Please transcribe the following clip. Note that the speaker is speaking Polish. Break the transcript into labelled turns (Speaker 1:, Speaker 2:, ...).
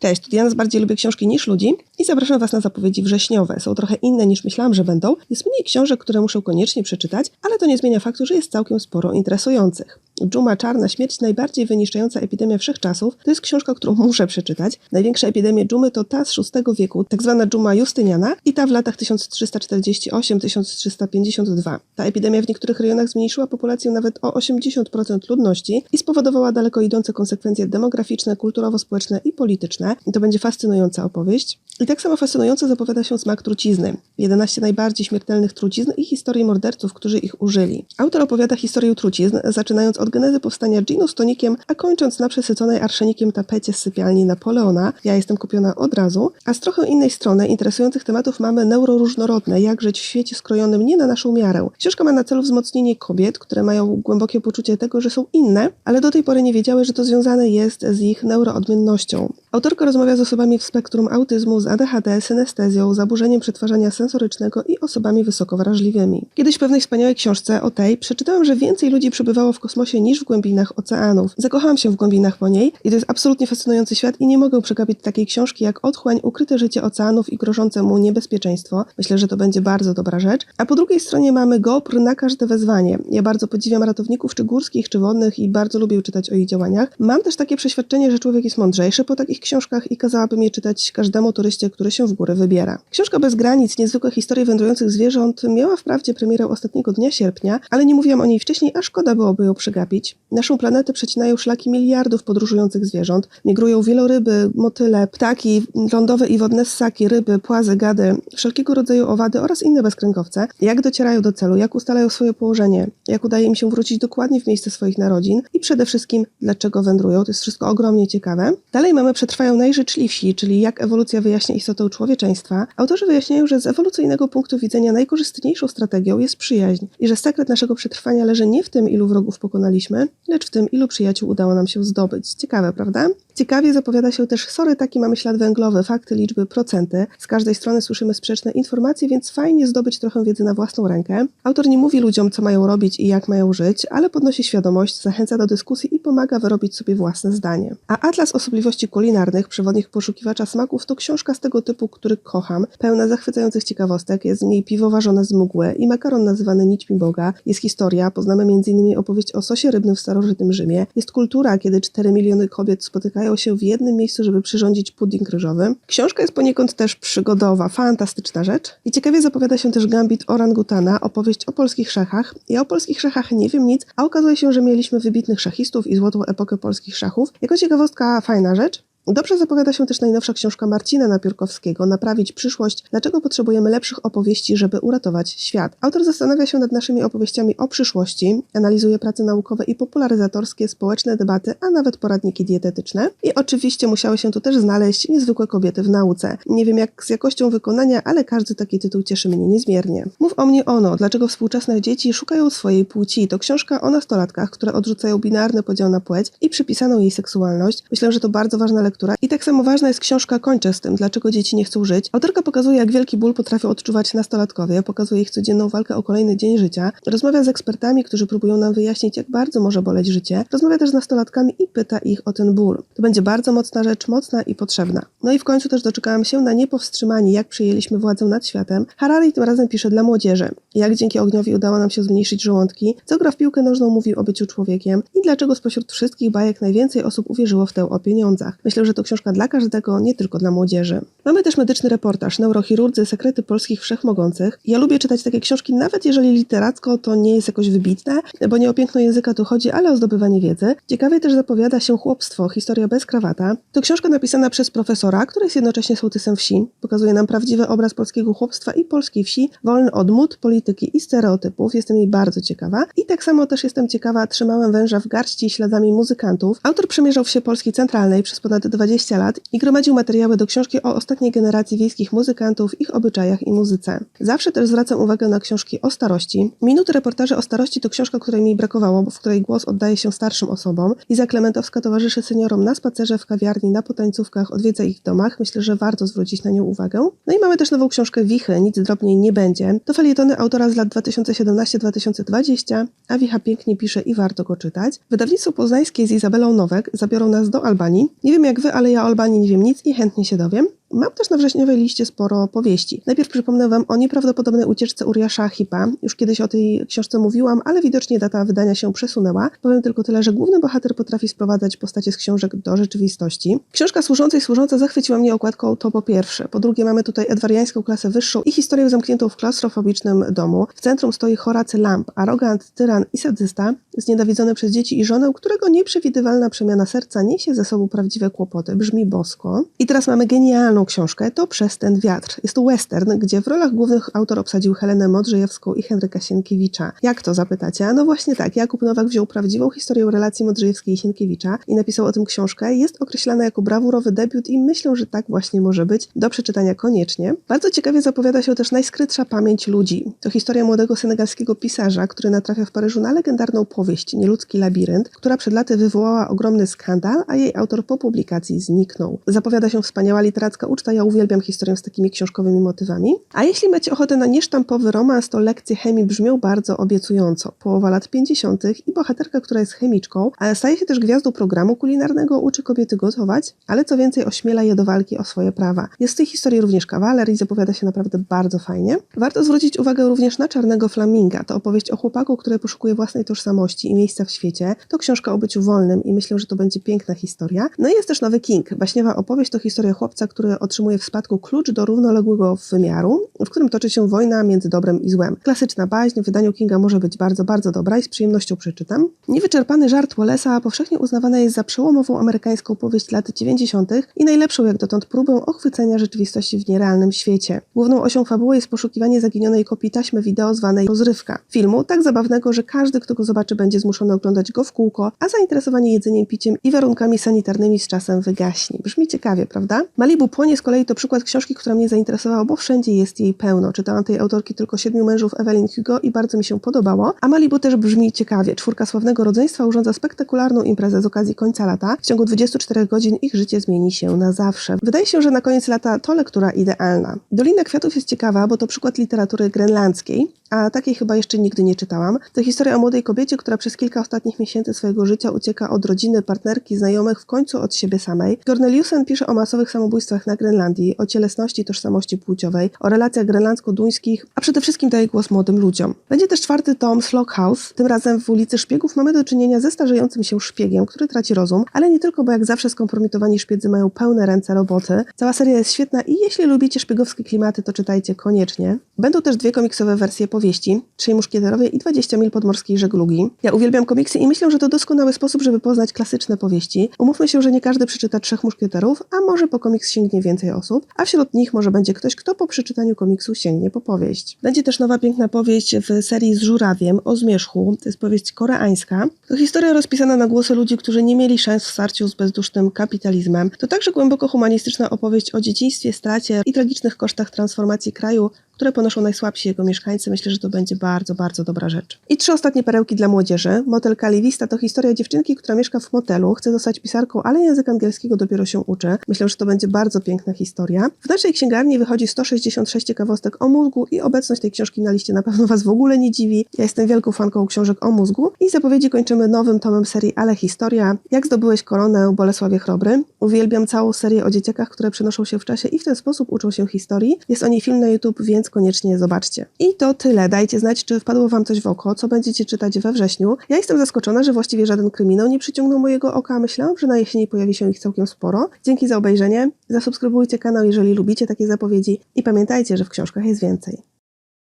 Speaker 1: Cześć, Diana bardziej lubię książki niż ludzi i zapraszam Was na zapowiedzi wrześniowe. Są trochę inne niż myślałam, że będą. Jest mniej książek, które muszę koniecznie przeczytać, ale to nie zmienia faktu, że jest całkiem sporo interesujących. Dżuma Czarna Śmierć, najbardziej wyniszczająca epidemia wszechczasów, to jest książka, którą muszę przeczytać. Największa epidemia dżumy to ta z VI wieku, tak zwana dżuma Justyniana i ta w latach 1348-1352. Ta epidemia w niektórych rejonach zmniejszyła populację nawet o 80% ludności i spowodowała daleko idące konsekwencje demograficzne, kulturowo-społeczne i polityczne. I to będzie fascynująca opowieść. I tak samo fascynująco zapowiada się smak trucizny. 11 najbardziej śmiertelnych trucizn i historii morderców, którzy ich użyli. Autor opowiada historię trucizn, zaczynając od genezy powstania ginu z tonikiem, a kończąc na przesyconej arszenikiem tapecie z sypialni Napoleona. Ja jestem kupiona od razu. A z trochę innej strony interesujących tematów mamy neuroróżnorodne, jak żyć w świecie skrojonym nie na naszą miarę. Książka ma na celu wzmocnienie kobiet, które mają głębokie poczucie tego, że są inne, ale do tej pory nie wiedziały, że to związane jest z ich neuroodmiennością. Autorka rozmawia z osobami w spektrum autyzmu, z ADHD, synestezją, zaburzeniem przetwarzania sensorycznego i osobami wysoko wrażliwymi. Kiedyś w pewnej wspaniałej książce o tej przeczytałam, że więcej ludzi przebywało w kosmosie niż w głębinach oceanów. Zakochałam się w głębinach po niej i to jest absolutnie fascynujący świat i nie mogę przegapić takiej książki jak Otchłań, ukryte życie oceanów i grożące mu niebezpieczeństwo. Myślę, że to będzie bardzo dobra rzecz. A po drugiej stronie mamy GoPr na każde wezwanie. Ja bardzo podziwiam ratowników czy górskich, czy wodnych i bardzo lubię czytać o ich działaniach. Mam też takie przeświadczenie, że człowiek jest mądrzejszy po takich książkach i kazałabym je czytać każdemu turyście, który się w górę wybiera. Książka Bez granic, niezwykłe historie wędrujących zwierząt miała wprawdzie premierę ostatniego dnia sierpnia, ale nie mówiłam o niej wcześniej, a szkoda byłoby ją przegapić. Naszą planetę przecinają szlaki miliardów podróżujących zwierząt. Migrują wieloryby, motyle, ptaki, lądowe i wodne ssaki, ryby, płazy, gady, wszelkiego rodzaju owady oraz inne bezkręgowce. Jak docierają do celu, jak ustalają swoje położenie, jak udaje im się wrócić dokładnie w miejsce swoich narodzin i przede wszystkim dlaczego wędrują. To jest wszystko ogromnie ciekawe. Dalej mamy przetrwają najżyczliwsi, czyli jak ewolucja wyjaśnia istotę człowieczeństwa. Autorzy wyjaśniają, że z ewolucyjnego punktu widzenia najkorzystniejszą strategią jest przyjaźń i że sekret naszego przetrwania leży nie w tym, ilu wrogów pokonaliśmy, lecz w tym, ilu przyjaciół udało nam się zdobyć. Ciekawe, prawda? Ciekawie zapowiada się też, sorry, taki mamy ślad węglowy, fakty, liczby, procenty. Z każdej strony słyszymy sprzeczne informacje, więc fajnie zdobyć trochę wiedzy na własną rękę. Autor nie mówi ludziom, co mają robić i jak mają żyć, ale podnosi świadomość, zachęca do dyskusji i pomaga wyrobić sobie własne zdanie. A Atlas Osobliwości Kulinarnych, przewodnik poszukiwacza smaków, to książka z tego typu, który kocham, pełna zachwycających ciekawostek, jest w niej piwo ważone z mgły i makaron nazywany nićmi Boga, jest historia, poznamy m.in. opowieść o sosie rybnym w starożytnym Rzymie, jest kultura, kiedy 4 miliony kobiet spotykają się w jednym miejscu, żeby przyrządzić pudding ryżowy. Książka jest poniekąd też przygodowa, fantastyczna rzecz. I ciekawie zapowiada się też Gambit Orangutana, opowieść o polskich szachach. Ja o polskich szachach nie wiem nic, a okazuje się, że mieliśmy wybitnych szachistów i złotą epokę polskich szachów. Jako ciekawostka fajna rzecz. Dobrze zapowiada się też najnowsza książka Marcina Napiórkowskiego Naprawić przyszłość. Dlaczego potrzebujemy lepszych opowieści, żeby uratować świat? Autor zastanawia się nad naszymi opowieściami o przyszłości, analizuje prace naukowe i popularyzatorskie, społeczne debaty, a nawet poradniki dietetyczne. I oczywiście musiały się tu też znaleźć niezwykłe kobiety w nauce. Nie wiem jak z jakością wykonania, ale każdy taki tytuł cieszy mnie niezmiernie. Mów o mnie ono, dlaczego współczesne dzieci szukają swojej płci. To książka o nastolatkach, które odrzucają binarny podział na płeć i przypisaną jej seksualność. Myślę, że to bardzo ważna lektura i tak samo ważna jest książka Kończę z tym, dlaczego dzieci nie chcą żyć. Autorka pokazuje, jak wielki ból potrafią odczuwać nastolatkowie, pokazuje ich codzienną walkę o kolejny dzień życia, rozmawia z ekspertami, którzy próbują nam wyjaśnić, jak bardzo może boleć życie, rozmawia też z nastolatkami i pyta ich o ten ból. To będzie bardzo mocna rzecz, mocna i potrzebna. No i w końcu też doczekałam się na niepowstrzymanie, jak przyjęliśmy władzę nad światem. Harari tym razem pisze dla młodzieży. Jak dzięki ogniowi udało nam się zmniejszyć żołądki, co gra w piłkę nożną mówił o byciu człowiekiem i dlaczego spośród wszystkich bajek najwięcej osób uwierzyło w tę o pieniądzach. Myślę, że to książka dla każdego, nie tylko dla młodzieży. Mamy też medyczny reportaż Neurochirurdzy, sekrety polskich wszechmogących. Ja lubię czytać takie książki, nawet jeżeli literacko to nie jest jakoś wybitne, bo nie o piękno języka tu chodzi, ale o zdobywanie wiedzy. Ciekawie też zapowiada się Chłopstwo, historia bez krawata. To książka napisana przez profesora, który jest jednocześnie sołtysem wsi. Pokazuje nam prawdziwy obraz polskiego chłopstwa i polskiej wsi, wolny od mód, polityki i stereotypów. Jestem jej bardzo ciekawa. I tak samo też jestem ciekawa, trzymałem węża w garści śladami muzykantów. Autor przemierzał wsie Polski Centralnej przez ponad 20 lat i gromadził materiały do książki o ostatniej generacji wiejskich muzykantów, ich obyczajach i muzyce. Zawsze też zwracam uwagę na książki o starości. Minuty reportaży o starości to książka, której mi brakowało, w której głos oddaje się starszym osobom. Iza Klementowska towarzyszy seniorom na spacerze, w kawiarni, na potańcówkach, odwiedza ich w domach. Myślę, że warto zwrócić na nią uwagę. No i mamy też nową książkę Wichy, nic drobniej nie będzie. To felietony autora z lat 2017-2020, a Wicha pięknie pisze i warto go czytać. Wydawnictwo poznańskie z Izabelą Nowek zabiorą nas do Albanii. Nie wiem jak wy, ale ja o Albanii nie wiem nic i chętnie się dowiem. Mam też na wrześniowej liście sporo powieści. Najpierw przypomnę Wam o nieprawdopodobnej ucieczce Uriasza Hipa. Już kiedyś o tej książce mówiłam, ale widocznie data wydania się przesunęła. Powiem tylko tyle, że główny bohater potrafi sprowadzać postacie z książek do rzeczywistości. Książka służąca i służąca zachwyciła mnie okładką to po pierwsze. Po drugie mamy tutaj edwariańską klasę wyższą i historię zamkniętą w klaustrofobicznym domu. W centrum stoi Horacy Lamp, arogant, tyran i sadysta, znienawidzony przez dzieci i żonę, którego nieprzewidywalna przemiana serca niesie ze sobą prawdziwe kłopoty. Brzmi bosko. I teraz mamy genialną książkę, to Przez ten wiatr. Jest to western, gdzie w rolach głównych autor obsadził Helenę Modrzejewską i Henryka Sienkiewicza. Jak to zapytacie? No właśnie tak, Jakub Nowak wziął prawdziwą historię relacji Modrzejewskiej i Sienkiewicza i napisał o tym książkę. Jest określana jako brawurowy debiut i myślę, że tak właśnie może być. Do przeczytania koniecznie. Bardzo ciekawie zapowiada się też najskrytsza pamięć ludzi. To historia młodego senegalskiego pisarza, który natrafia w Paryżu na legendarną powieść Nieludzki labirynt, która przed laty wywołała ogromny skandal, a jej autor po publikacji zniknął. Zapowiada się wspaniała literacka uczta, ja uwielbiam historię z takimi książkowymi motywami. A jeśli macie ochotę na niesztampowy romans, to lekcje chemii brzmią bardzo obiecująco. Połowa lat 50. i bohaterka, która jest chemiczką, staje się też gwiazdą programu kulinarnego, uczy kobiety gotować, ale co więcej ośmiela je do walki o swoje prawa. Jest w tej historii również kawaler i zapowiada się naprawdę bardzo fajnie. Warto zwrócić uwagę również na Czarnego Flaminga. To opowieść o chłopaku, który poszukuje własnej tożsamości i miejsca w świecie. To książka o byciu wolnym i myślę, że to będzie piękna historia. No i jest też nowy King. Baśniowa opowieść to historia chłopca, który otrzymuje w spadku klucz do równoległego wymiaru, w którym toczy się wojna między dobrem i złem. Klasyczna baśń w wydaniu Kinga może być bardzo, bardzo dobra i z przyjemnością przeczytam. Niewyczerpany żart Wallace'a powszechnie uznawana jest za przełomową amerykańską powieść lat 90. i najlepszą jak dotąd próbę ochwycenia rzeczywistości w nierealnym świecie. Główną osią fabuły jest poszukiwanie zaginionej kopii taśmy wideo zwanej rozrywka. Filmu tak zabawnego, że każdy, kto go zobaczy, będzie zmuszony oglądać go w kółko, a zainteresowanie jedzeniem, piciem i warunkami sanitarnymi z czasem wygaśnie. Brzmi ciekawie, prawda? Malibu płonie z kolei to przykład książki, która mnie zainteresowała, bo wszędzie jest jej pełno. Czytałam tej autorki tylko siedmiu mężów Evelyn Hugo i bardzo mi się podobało. A Malibu też brzmi ciekawie. Czwórka sławnego rodzeństwa urządza spektakularną imprezę z okazji końca lata. W ciągu 24 godzin ich życie zmieni się na zawsze. Wydaje się, że na koniec lata to lektura idealna. Dolina Kwiatów jest ciekawa, bo to przykład literatury grenlandzkiej, a takiej chyba jeszcze nigdy nie czytałam. To historia o młodej kobiecie, która przez kilka ostatnich miesięcy swojego życia ucieka od rodziny, partnerki, znajomych, w końcu od siebie samej. Corneliusen pisze o masowych samobójstwach na Grenlandii, o cielesności, tożsamości płciowej, o relacjach grenlandzko-duńskich, a przede wszystkim daje głos młodym ludziom. Będzie też czwarty tom Slog House. Tym razem w ulicy Szpiegów mamy do czynienia ze starzejącym się szpiegiem, który traci rozum, ale nie tylko, bo jak zawsze skompromitowani szpiedzy mają pełne ręce roboty. Cała seria jest świetna i jeśli lubicie szpiegowskie klimaty, to czytajcie koniecznie. Będą też dwie komiksowe wersje powieści, Trzej Muszkieterowie i 20 mil podmorskiej żeglugi. Ja uwielbiam komiksy i myślę, że to doskonały sposób, żeby poznać klasyczne powieści. Umówmy się, że nie każdy przeczyta Trzech Muszkieterów, a może po komiks sięgnie więcej osób, a wśród nich może będzie ktoś, kto po przeczytaniu komiksu sięgnie po powieść. Będzie też nowa piękna powieść w serii z żurawiem o zmierzchu. To jest powieść koreańska. To historia rozpisana na głosy ludzi, którzy nie mieli szans w starciu z bezdusznym kapitalizmem. To także głęboko humanistyczna opowieść o dzieciństwie, stracie i tragicznych kosztach transformacji kraju, które ponoszą najsłabsi jego mieszkańcy. Myślę, że to będzie bardzo, bardzo dobra rzecz. I trzy ostatnie perełki dla młodzieży. Motel Kalivista to historia dziewczynki, która mieszka w motelu, chce zostać pisarką, ale język angielskiego dopiero się uczy. Myślę, że to będzie bardzo piękna historia. W naszej księgarni wychodzi 166 ciekawostek o mózgu i obecność tej książki na liście na pewno Was w ogóle nie dziwi. Ja jestem wielką fanką książek o mózgu i zapowiedzi kończymy nowym tomem serii Ale Historia. Jak zdobyłeś koronę Bolesławie Chrobry. Uwielbiam całą serię o dzieciakach, które przenoszą się w czasie i w ten sposób uczą się historii. Jest o niej film na YouTube, więc koniecznie zobaczcie. I to tyle. Dajcie znać, czy wpadło Wam coś w oko, co będziecie czytać we wrześniu. Ja jestem zaskoczona, że właściwie żaden kryminał nie przyciągnął mojego oka. Myślałam, że na jesieni pojawi się ich całkiem sporo. Dzięki za obejrzenie. Zasubskrybujcie kanał, jeżeli lubicie takie zapowiedzi. I pamiętajcie, że w książkach jest więcej.